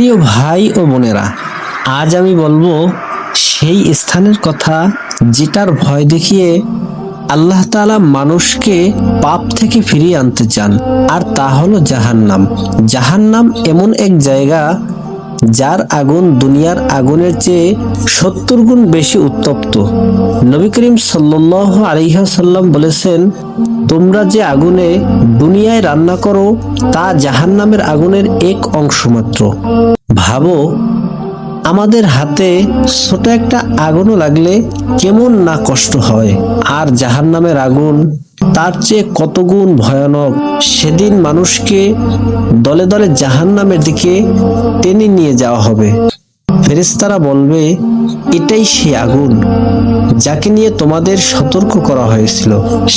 প্রিয় ভাই ও বোনেরা, আজ আমি বলব সেই স্থানের কথা যেটার ভয় দেখিয়ে আল্লাহ তালা মানুষকে পাপ থেকে ফিরিয়ে আনতে চান, আর তা হলো জাহান্নাম। জাহান্নাম এমন এক জায়গা যার আগুন দুনিয়ার আগুনের চেয়ে সত্তর গুণ বেশি উত্তপ্ত। নবী করিম সাল্লাহ আলিহাসাল্লাম বলেছেন, তোমরা যে আগুনে দুনিয়ায় রান্না করো, তা জাহান্নামের আগুনের এক অংশ মাত্র ভাবো, আমাদের হাতে ছোট একটা আগুনও লাগলে কেমন না কষ্ট হয়, আর জাহান্নামের আগুন তার চেয়ে কতগুণ ভয়ানক সেদিন মানুষকে দলে দলে জাহান নামের দিকে টেনে নিয়ে যাওয়া হবে। ফেরেস্তারা বলবে, এটাই সেই আগুন যাকে নিয়ে তোমাদের সতর্ক করা হয়েছিল।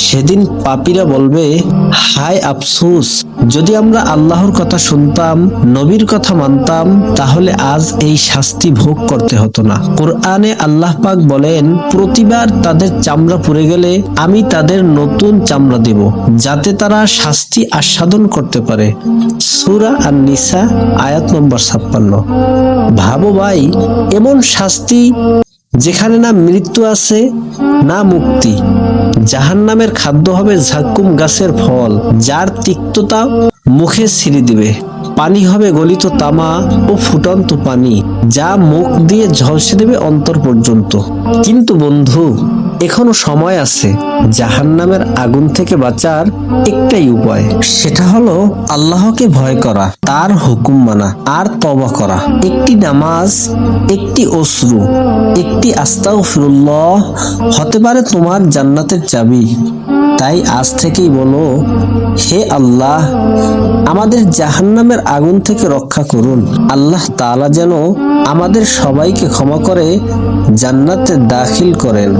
সেদিন পাপিরা বলবে, হায় আফসোস যদি আমরা আল্লাহর কথা শুনতাম, নবীর কথা মানতাম, তাহলে আজ এই শাস্তি ভোগ করতে হতো না। কোরআনে আল্লাহ পাক বলেন, প্রতিবার তাদের চামড়া পুড়ে গেলে আমি তাদের নতুন চামড়া দেব, যাতে তারা শাস্তি আস্বাদন করতে পারে। সুরা আর নিসা আয়াত নম্বর ছাপ্পান্ন। ভাবো ভাই, এমন শাস্তি যেখানে না মৃত্যু আছে, না মুক্তি। জাহান নামের খাদ্য হবে ঝাক্কুম গাছের ফল, যার তিক্ততা মুখে ছিঁড়ে দিবে। পানি হবে গলিত তামা ও ফুটন্ত পানি, যা মুখ দিয়ে ঝলসে দেবে অন্তর পর্যন্ত। কিন্তু বন্ধু এখনও সময় আছে জাহান নামের আগুন থেকে বাঁচার একটাই উপায়। সেটা হলো আল্লাহকে ভয় করা, তার হুকুম মানা, আর তবা করা। একটি নামাজ, একটি অশ্রু, একটি আস্তাও ফিরুল্লাহ হতে পারে তোমার জান্নাতের চাবি। তাই আজ থেকেই বলো, হে আল্লাহ, আমাদের জাহান্নামের আগুন থেকে রক্ষা করুন। আল্লাহ তাআলা যেন আমাদের সবাইকে ক্ষমা করে জান্নাতে দাখিল করেন।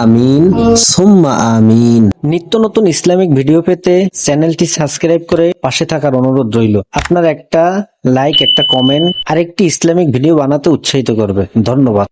আমিন, সুম্মা আমিন। নিত্য নতুন ইসলামিক ভিডিও পেতে চ্যানেলটি সাবস্ক্রাইব করে পাশে থাকার অনুরোধ রইল। আপনার একটা লাইক, একটা কমেন্ট আর একটি ইসলামিক ভিডিও বানাতে উৎসাহিত করবে। ধন্যবাদ।